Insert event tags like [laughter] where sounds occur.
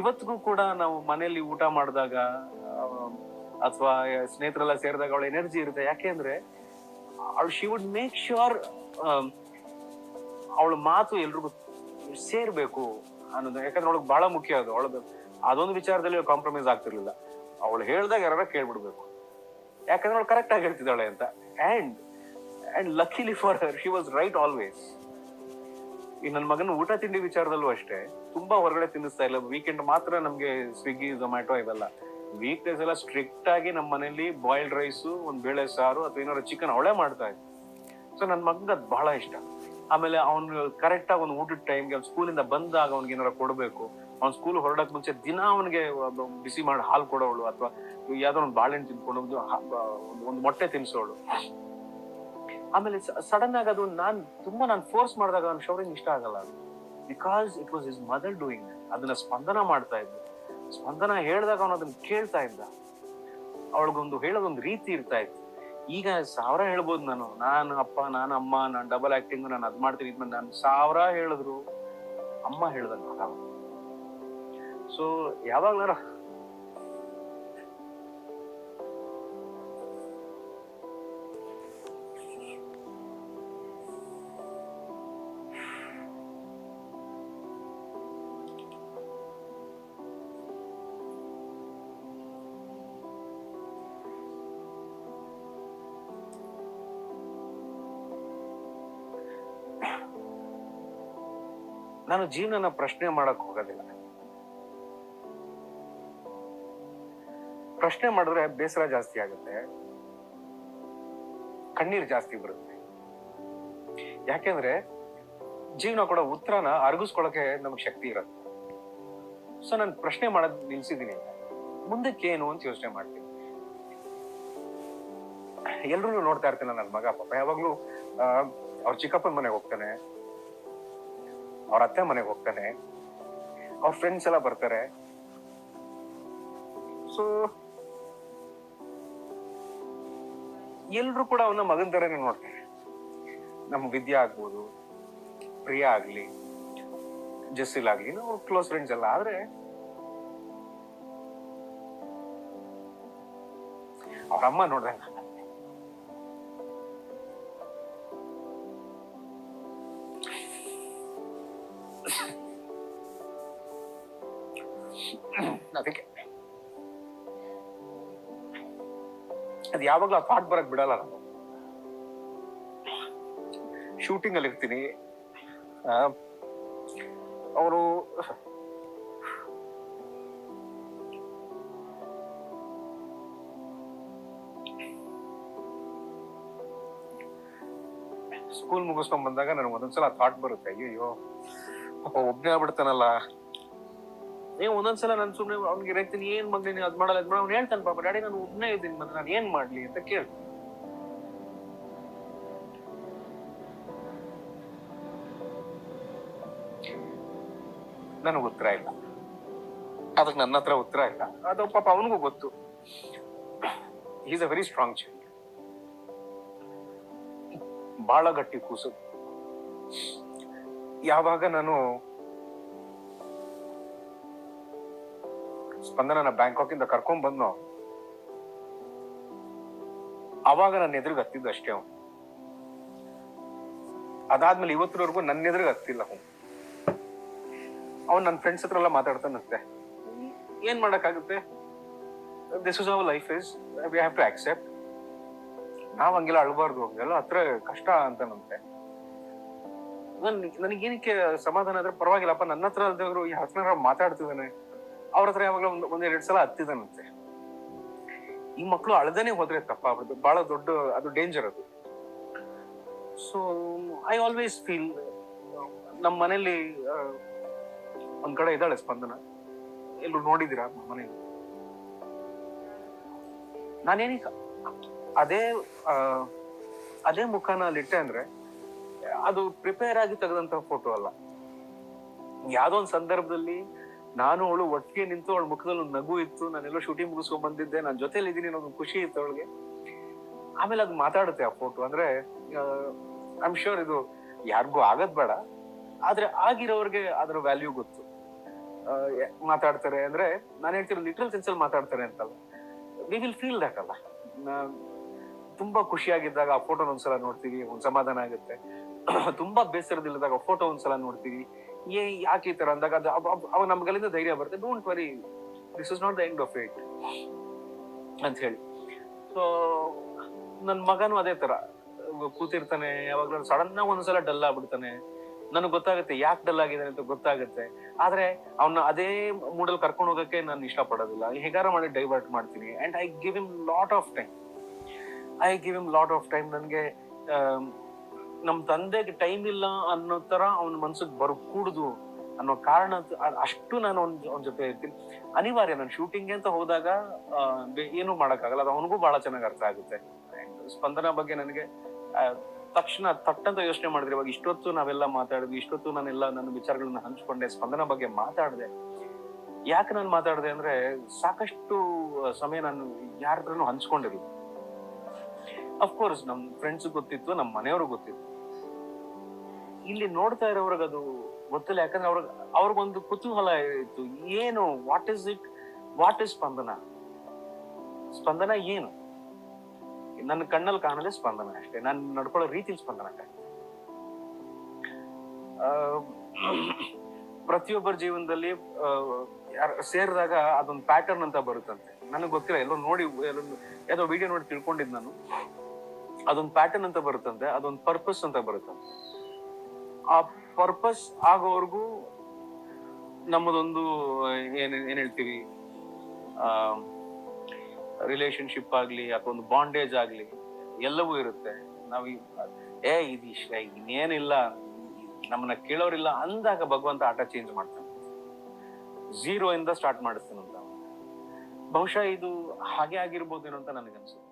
ಇವತ್ತಿಗೂ ಕೂಡ ನಾವು ಮನೆಯಲ್ಲಿ ಊಟ ಮಾಡಿದಾಗ ಅಥವಾ ಸ್ನೇಹಿತರೆಲ್ಲ ಸೇರಿದಾಗ ಅವಳ ಎನರ್ಜಿ ಇರುತ್ತೆ. ಯಾಕೆಂದ್ರೆ ಅವಳು ಶಿ ವುಡ್ ಮೇಕ್ ಶ್ಯೂರ್ ಅವಳ ಮಾತು ಎಲ್ರಿಗೂ ಸೇರ್ಬೇಕು ಅನ್ನೋದು. ಯಾಕಂದ್ರೆ ಅವಳಿಗೆ ಬಹಳ ಮುಖ್ಯ ಅದು. ಅವಳದು, ಅದೊಂದು ವಿಚಾರದಲ್ಲಿ ಕಾಂಪ್ರಮೈಸ್ ಆಗ್ತಿರ್ಲಿಲ್ಲ. ಅವಳು ಹೇಳ್ದಾಗ ಯಾರ ಕೇಳ್ಬಿಡ್ಬೇಕು. ಯಾಕಂದ್ರೆ ಅವಳು ಕರೆಕ್ಟ್ ಆಗಿ ಹೇಳ್ತಿದ್ದಾಳೆ ಅಂತ. And and luckily for her she was right always ಈ ನನ್ನ ಮಗನ ಊಟ ತಿಂಡಿ ವಿಚಾರದಲ್ಲೂ ಅಷ್ಟೇ, ತುಂಬಾ ಹೊರಗಡೆ ತಿನ್ನಿಸ್ತಾ ಇಲ್ಲ. ವೀಕೆಂಡ್ ಮಾತ್ರ ನಮ್ಗೆ ಸ್ವಿಗ್ಗಿ ಝೊಮ್ಯಾಟೊ ಇವೆಲ್ಲ. ವೀಕ್ ಡೇಸ್ ಎಲ್ಲ ಸ್ಟ್ರಿಕ್ಟ್ ಆಗಿ ನಮ್ಮ ಮನೇಲಿ ಬಾಯ್ಲ್ಡ್ ರೈಸು ಒಂದ್ ಬೇಳೆ ಸಾರು ಅಥವಾ ಏನಾದ್ರು ಚಿಕನ್ ಅವಳೇ ಮಾಡ್ತಾ ಇದ್ವಿ ಸೊ ನನ್ನ ಮಗಂಗೆ ಅದು ಬಹಳ ಇಷ್ಟ. ಆಮೇಲೆ ಅವ್ನು ಕರೆಕ್ಟ್ ಆಗಿ ಒಂದು ಊಟದ ಟೈಮ್ಗೆ ಅವ್ನು ಸ್ಕೂಲಿಂದ ಬಂದಾಗ ಅವ್ನಿಗೆ ಏನಾರ ಕೊಡಬೇಕು. ಅವ್ನ ಸ್ಕೂಲ್ ಹೊರಡಕ್ ಮುಂಚೆ ದಿನ ಅವನಿಗೆ ಬಿಸಿ ಮಾಡಿ ಹಾಲು ಕೊಡೋಳು ಅಥವಾ ಯಾವ್ದೋ ಒಂದು ಬಾಳೆಹಣ್ಣು ತಿನ್ಕೊಂಡು ಒಂದು ಮೊಟ್ಟೆ ತಿನ್ಸೋಳು. ಆಮೇಲೆ ಸಡನ್ ಆಗಿ ಅದು ನಾನು ತುಂಬಾ ನಾನು ಫೋರ್ಸ್ ಮಾಡಿದಾಗ ಅವ್ನ ಶೌರಿಂಗ್ ಇಷ್ಟ ಆಗಲ್ಲ ಅದು. Because it was is mother doing ಅದನ್ನ ಸ್ಪಂದನ ಮಾಡ್ತಾ ಇದ್ದ ಸ್ಪಂದನ ಹೇಳಿದಾಗ ಅವನು ಅದನ್ನ ಕೇಳ್ತಾ ಇದ್ದ. ಅವಳಿಗೊಂದು ಹೇಳೋದೊಂದು ರೀತಿ ಇರ್ತಾ ಇತ್ತು. ಈಗ ಸಾವಿರ ಹೇಳ್ಬೋದು ನಾನು. ನಾನು ಅಪ್ಪ, ನಾನು ಅಮ್ಮ, ನಾನು ಡಬಲ್ ಆಕ್ಟಿಂಗ್ ನಾನು ಅದ್ ಮಾಡ್ತೀನಿ, ಇದ್ಮೇಲೆ ನಾನು ಸಾವಿರ ಹೇಳಿದ್ರು. ಅಮ್ಮ ಹೇಳ್ದಂಗ ಸೊ ಯಾವಾಗ್ಲಾರ ನಾನು ಜೀವನನ ಪ್ರಶ್ನೆ ಮಾಡಕ್ ಹೋಗೋದಿಲ್ಲ. ಪ್ರಶ್ನೆ ಮಾಡಿದ್ರೆ ಬೇಸರ ಜಾಸ್ತಿ ಆಗುತ್ತೆ. ಕಣ್ಣೀರ್ ಜಾಸ್ತಿ ಬರುತ್ತೆ. ಯಾಕೆಂದ್ರೆ ಜೀವನ ಕೂಡ ಉತ್ತರನ ಅರಗಿಸ್ಕೊಳಕ್ಕೆ ನಮ್ಗೆ ಶಕ್ತಿ ಇರುತ್ತೆ. ಸೊ ನಾನು ಪ್ರಶ್ನೆ ಮಾಡೋದ್ ನಿಲ್ಸಿದೀನಿ. ಮುಂದಕ್ಕೆ ಏನು ಅಂತ ಯೋಚನೆ ಮಾಡ್ತೀನಿ. ಎಲ್ರು ನೋಡ್ತಾ ಇರ್ತೀನಿ ನನ್ನ ಮಗ, ಪಾಪ. ಯಾವಾಗ್ಲೂ ಅವ್ರ ಚಿಕ್ಕಪ್ಪನ ಮನೆಗೆ ಹೋಗ್ತಾನೆ. ಅವ್ರ ಅತ್ತೆ ಮನೆಗೆ ಹೋಗ್ತಾನೆ. ಅವ್ರ ಫ್ರೆಂಡ್ಸ್ ಎಲ್ಲ ಬರ್ತಾರೆ. ಸೊ ಎಲ್ರು ಕೂಡ ಅವನ ಮಗನ ತರನೇ ನೋಡ್ತಾರೆ. ನಮ್ಮ ವಿದ್ಯಾ ಆಗ್ಬೋದು, ಪ್ರಿಯಾ ಆಗ್ಲಿ ಜಸ್ಸಿಲ್ ಆಗ್ಲಿ ನಾವು ಕ್ಲೋಸ್ ಫ್ರೆಂಡ್ಸ್ ಎಲ್ಲ. ಆದ್ರೆ, ಅವ್ರ ಅಮ್ಮ ನೋಡ್ದಂಗ. [clears throat] ಅದಕ್ಕೆ. ಅದು ಯಾವಾಗ್ಲೂ ಆ ಥಾಟ್ ಬರಕ್ ಬಿಡಲ್ಲ ನಾನು. ಶೂಟಿಂಗ್ ಅಲ್ಲಿ ಇರ್ತೀನಿ. ಅವರು ಸ್ಕೂಲ್ ಮುಗಿಸ್ಕೊಂಡ್ ಬಂದಾಗ ನನಗೆ ಒಂದೊಂದ್ಸಲ ಥಾಟ್ ಬರುತ್ತೆ ಅಯ್ಯೋ ಪಾಪ ಒಬ್ನೇ ಆಗ್ಬಿಡ್ತಾನಲ್ಲ. ಏ ಒಂದೊಂದ್ಸಲ ನಾನು ಸುಮ್ನೆ ಅವ್ನಿಗೆ ಹೇಳ್ತೀನಿ, ಏನ್ ಮಾಡ್ಲಿ ನೀವು ಅದ್ ಮಾಡಲ್ಲ ಅದ್ ಅವ್ನು ಹೇಳ್ತಾನೆ ಪಾಪ, ಡ್ಯಾಡಿ, ನಾನು ಒಬ್ನೇ ಇದ್ದೀನಿ, ಮತ್ತೆ ನಾನು ಏನ್ ಮಾಡ್ಲಿ? ಅಂತ ಕೇಳಿ. ನನಗೆ ಉತ್ತರ ಇಲ್ಲ. ಅದಕ್ಕೆ ನನ್ನ ಹತ್ರ ಉತ್ತರ ಇಲ್ಲ. ಅದು ಪಾಪ ಅವನಿಗೂ ಗೊತ್ತು. Is a very strong child ಬಹಳ ಗಟ್ಟಿ ಕೂಸು. ಯಾವಾಗ ನಾನು ಸ್ಪಂದನ ಬ್ಯಾಂಕಾಕ್ ಇಂದ ಕರ್ಕೊಂಡ್ ಬಂದ್ನು? ಅವಾಗ ನನ್ನ ಎದುರಿಗೆ ಹತ್ತಿದ್ದು ಅಷ್ಟೇ ಅವನು. ಅದಾದ್ಮೇಲೆ ಇವತ್ತಿನವರೆಗೂ ನನ್ನ ಎದುರಿಗೆ ಹತ್ತಿಲ್ಲ ಅವನು. ಅವನ್ ನನ್ನ ಫ್ರೆಂಡ್ಸ್ ಹತ್ರ ಎಲ್ಲ ಮಾತಾಡ್ತಾನಂತೆ. ಏನ್ ಮಾಡಕ್ಕಾಗುತ್ತೆ? This is our life is we have to accept ನಾವ್ ಹಂಗೆಲ್ಲ ಅಳ್ಬಾರ್ದು ಹಂಗೆಲ್ಲ, ಹತ್ರ ಕಷ್ಟ ಅಂತಾನಂತೆ. ನನ್ ನನಗೇನಕ್ಕೆ ಸಮಾಧಾನ ಆದ್ರೆ ಪರವಾಗಿಲ್ಲಪ್ಪ, ನನ್ನ ಹತ್ರ ಅಲ್ದೇವ್ರು ಈ ಹತ್ರ ಮಾತಾಡ್ತಿದ್ದಾನೆ. ಅವ್ರ ಹತ್ರ ಯಾವಾಗಲೂ ಒಂದು ಒಂದೆರಡು ಸಲ ಹತ್ತಿದನಂತೆ. ಈ ಮಕ್ಕಳು ಅಳ್ದೇನೆ ಹೋದ್ರೆ ಅವ್ರದ್ದು ಬಹಳ ದೊಡ್ಡ ಅದು ಡೇಂಜರ್ ಅದು. ಸೊ ಐ ಆಲ್ವೇಸ್ ಫೀಲ್ ನಮ್ಮ ಮನೇಲಿ ಆ, ಒಂದ್ ಕಡೆ ಇದ್ದಾಳೆ ಸ್ಪಂದನ. ಎಲ್ಲೂ ನಮ್ಮ ಮನೇಲಿ ನಾನೇನೀಗ ಅದೇ ಅದೇ ಮುಖಾನ ಅಲ್ಲಿಟ್ಟೆ ಅಂದ್ರೆ ಅದು ಪ್ರಿಪೇರ್ ಆಗಿ ತೆಗೆದಂತ ಫೋಟೋ ಅಲ್ಲ. ಯಾವ್ದೋ ಒಂದ್ ಸಂದರ್ಭದಲ್ಲಿ ನಾನು ಅವಳು ಒಟ್ಟಿಗೆ ನಿಂತು ಅವಳ ಮುಖದಲ್ಲಿ ಒಂದು ನಗು ಇತ್ತು. ನಾನೆಲ್ಲೋ ಶೂಟಿಂಗ್ ಮುಗಿಸ್ಕೊಂಡ್ ಬಂದಿದ್ದೆ. ನಾನು ಜೊತೆಲಿ ಇದ್ದೀನಿ ಅನ್ನೋದು ಖುಷಿ ಇತ್ತು ಅವಳಿಗೆ. ಆಮೇಲೆ ಅದು ಮಾತಾಡುತ್ತೆ ಆ ಫೋಟೋ ಅಂದ್ರೆ ಐಮ್ ಶೋರ್ ಇದು ಯಾರಿಗೂ ಆಗದ್ ಬೇಡ. ಆದ್ರೆ ಆಗಿರೋರಿಗೆ ಅದರ ವ್ಯಾಲ್ಯೂ ಗೊತ್ತು. ಮಾತಾಡ್ತಾರೆ. ಅಂದ್ರೆ, ನಾನು ಹೇಳ್ತಿರೋ ಲಿಟ್ರಲ್ ಸೆನ್ಸ್ ಅಲ್ಲಿ ಮಾತಾಡ್ತಾರೆ ಅಂತಲ್ಲ. ವಿ ವಿಲ್ ಫೀಲ್ ದಟ್ ಅಲ್ಲ. ತುಂಬಾ ಖುಷಿಯಾಗಿದ್ದಾಗ ಆ ಫೋಟೋನ ಒಂದ್ಸಲ ನೋಡ್ತೀವಿ. ಒಂದ್ ಸಮಾಧಾನ ಆಗುತ್ತೆ. [clears throat] ತುಂಬಾ ಬೇಸರದಿಲ್ಲದಾಗ ಫೋಟೋ ಒಂದ್ಸಲ ನೋಡ್ತೀವಿ. ಏ ಯಾಕೆ ಈ ತರ ಅಂದಾಗ ಅದು ಅವ- ಅವ- ಅವಾಗ ನಮ್ಗಲ್ಲಿಂದ ಧೈರ್ಯ ಬರುತ್ತೆ. Don't worry this is not the end of it ಅಂತ ಹೇಳಿ. ಸೊ ನನ್ ಮಗನು ಅದೇ ತರ. ಕೂತಿರ್ತಾನೆ ಯಾವಾಗ್ಲೂ ಸಡನ್ ಆಗಿ ಒಂದ್ಸಲ ಡಲ್ ಆಗ್ಬಿಡ್ತಾನೆ. ನನಗೆ ಗೊತ್ತಾಗುತ್ತೆ ಯಾಕೆ ಡಲ್ ಆಗಿದ್ದಾನೆ ಅಂತ ಗೊತ್ತಾಗುತ್ತೆ. ಆದ್ರೆ ಅವನ್ನ ಅದೇ ಮೂಡಲ್ ಕರ್ಕೊಂಡು ಹೋಗಕ್ಕೆ ನಾನು ಇಷ್ಟಪಡೋದಿಲ್ಲ. ಹೇಗಾರ ಮಾಡಿ ಡೈವರ್ಟ್ ಮಾಡ್ತೀನಿ. And I give him lot of time I give him lot of time ನನಗೆ ನಮ್ ತಂದೆಗೆ ಟೈಮ್ ಇಲ್ಲ ಅನ್ನೋ ತರ ಅವನ ಮನ್ಸಿಗೆ ಬರೋ ಕೂಡುದು ಅನ್ನೋ ಕಾರಣ ಅಷ್ಟು ನಾನು ಅವ್ನ ಅವ್ನ ಜೊತೆ ಇರ್ತೀನಿ. ಅನಿವಾರ್ಯ ನಾನು ಶೂಟಿಂಗ್ ಅಂತ ಹೋದಾಗ ಏನು ಮಾಡಕ್ಕಾಗಲ್ಲ. ಅದು ಅವನಿಗೂ ಬಹಳ ಚೆನ್ನಾಗಿ ಅರ್ಥ ಆಗುತ್ತೆ. ಸ್ಪಂದನ ಬಗ್ಗೆ ನನಗೆ ತಕ್ಷಣ ತಟ್ಟಂತ ಯೋಚನೆ ಮಾಡಿದ್ರೆ. ಇವಾಗ ಇಷ್ಟೊತ್ತು ನಾವೆಲ್ಲ ಮಾತಾಡಿದ್ವಿ, ಇಷ್ಟೊತ್ತು ನಾನೆಲ್ಲ ನನ್ನ ವಿಚಾರಗಳನ್ನ ಹಂಚ್ಕೊಂಡೆ, ಸ್ಪಂದನ ಬಗ್ಗೆ ಮಾತಾಡಿದೆ. ಯಾಕೆ ನಾನು ಮಾತಾಡಿದೆ ಅಂದ್ರೆ ಸಾಕಷ್ಟು ಸಮಯ ನಾನು ಯಾರ ಹತ್ರನು ಹಂಚ್ಕೊಂಡಿರ್ಲಿಲ್ಲ. ಅಫ್ಕೋರ್ಸ್ ನಮ್ ಫ್ರೆಂಡ್ಸ್ ಗೊತ್ತಿತ್ತು ನಮ್ಮ ಮನೆಯವ್ರಿಗೆ ಗೊತ್ತಿತ್ತು. ಇಲ್ಲಿ ನೋಡ್ತಾ ಇರೋವ್ರಿಗೆ ಅದು ಗೊತ್ತಿಲ್ಲ, ಯಾಕಂದ್ರೆ ಅವ್ರಿಗೆ, ಅವ್ರಿಗೊಂದು ಕುತೂಹಲ ಇತ್ತು. ಏನು what is it what is Spandana? Spandana ಏನು? ನನ್ನ ಕಣ್ಣಲ್ಲಿ ಕಾಣದೆ ಸ್ಪಂದನ ಅಷ್ಟೇ. ನಾನು ನಡ್ಕೊಳ್ಳೋ ರೀತಿಲಿ ಸ್ಪಂದನ ಪ್ರತಿಯೊಬ್ಬರ ಜೀವನದಲ್ಲಿ ಸೇರಿದಾಗ ಅದೊಂದು ಪ್ಯಾಟರ್ನ್ ಅಂತ ಬರುತ್ತಂತೆ. ನನಗೆ ಗೊತ್ತಿಲ್ಲ, ಎಲ್ಲೋ ನೋಡಿ, ಎಲ್ಲೋ, ಯಾವುದೋ ವಿಡಿಯೋ ನೋಡಿ ತಿಳ್ಕೊಂಡಿದ್ ನಾನು. ಅದೊಂದು ಪ್ಯಾಟರ್ನ್ ಅಂತ ಬರುತ್ತಂತೆ, ಅದೊಂದು ಪರ್ಪಸ್ ಅಂತ ಬರುತ್ತಂತೆ ಆ ಪರ್ಪಸ್ ಆಗೋವರೆಗೂ ನಮ್ಮದೊಂದು, ಏನ್ ಏನ್ ಹೇಳ್ತೀವಿ ರಿಲೇಶನ್ಶಿಪ್ ಆಗ್ಲಿ, ಅಥವಾ ಒಂದು ಬಾಂಡೇಜ್ ಆಗ್ಲಿ, ಎಲ್ಲವೂ ಇರುತ್ತೆ. ನಾವ್ ಏ, ಇದು ಇಷ್ಟ, ಇನ್ನೇನಿಲ್ಲ, ನಮ್ಮನ್ನ ಕೇಳೋರಿಲ್ಲ ಅಂದಾಗ ಭಗವಂತ ಆಟ ಚೇಂಜ್ ಮಾಡ್ತಾನೆ. ಝೀರೋ ಇಂದ ಸ್ಟಾರ್ಟ್ ಮಾಡಿಸ್ತಾನಂತ ಬಹುಶಃ ಇದು ಹಾಗೆ ಆಗಿರ್ಬೋದೇನೋ ಅಂತ ನನಗನ್ಸುತ್ತೆ.